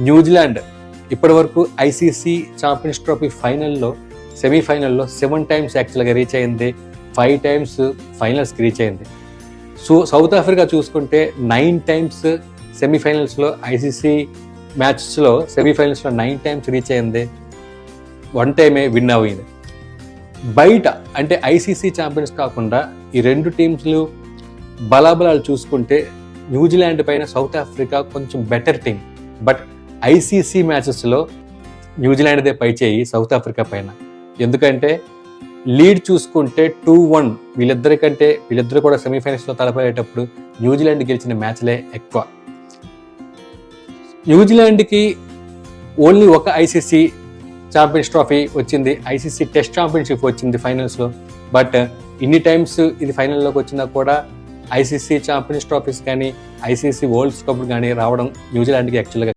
New Zealand ఇప్పటి వరకు ICC champions trophy ఫైనల్లో సెమీఫైనల్లో సెవెన్ టైమ్స్ యాక్చువల్గా రీచ్ అయింది. ఫైవ్ టైమ్స్ ఫైనల్స్కి రీచ్ అయింది. సో సౌత్ ఆఫ్రికా చూసుకుంటే నైన్ టైమ్స్ సెమీఫైనల్స్లో ఐసీసీ మ్యాచ్స్లో సెమీఫైనల్స్లో నైన్ టైమ్స్ రీచ్ అయింది. వన్ టైమే విన్ అయింది. బయట అంటే ఐసీసీ ఛాంపియన్స్ కాకుండా ఈ రెండు టీమ్స్లు బలాబలాలు చూసుకుంటే న్యూజిలాండ్ పైన సౌత్ ఆఫ్రికా కొంచెం బెటర్ టీం బట్ ఐసీసీ మ్యాచెస్లో న్యూజిలాండ్దే పై చేయి సౌత్ ఆఫ్రికా పైన. ఎందుకంటే లీడ్ చూసుకుంటే టూ వన్ వీళ్ళిద్దరికంటే వీళ్ళిద్దరు కూడా సెమీఫైనల్స్లో తలపడేటప్పుడు న్యూజిలాండ్ గెలిచిన మ్యాచ్లే ఎక్కువ. న్యూజిలాండ్కి ఓన్లీ ఒక ఐసీసీ ఛాంపియన్స్ ట్రోఫీ వచ్చింది. ఐసీసీ టెస్ట్ ఛాంపియన్షిప్ వచ్చింది ఫైనల్స్లో. బట్ ఇన్ని టైమ్స్ ఇది ఫైనల్లోకి వచ్చినా కూడా ఐసీసీ ఛాంపియన్స్ ట్రోఫీస్ కానీ ఐసీసీ వరల్డ్స్ కప్ కానీ రావడం న్యూజిలాండ్కి యాక్చువల్గా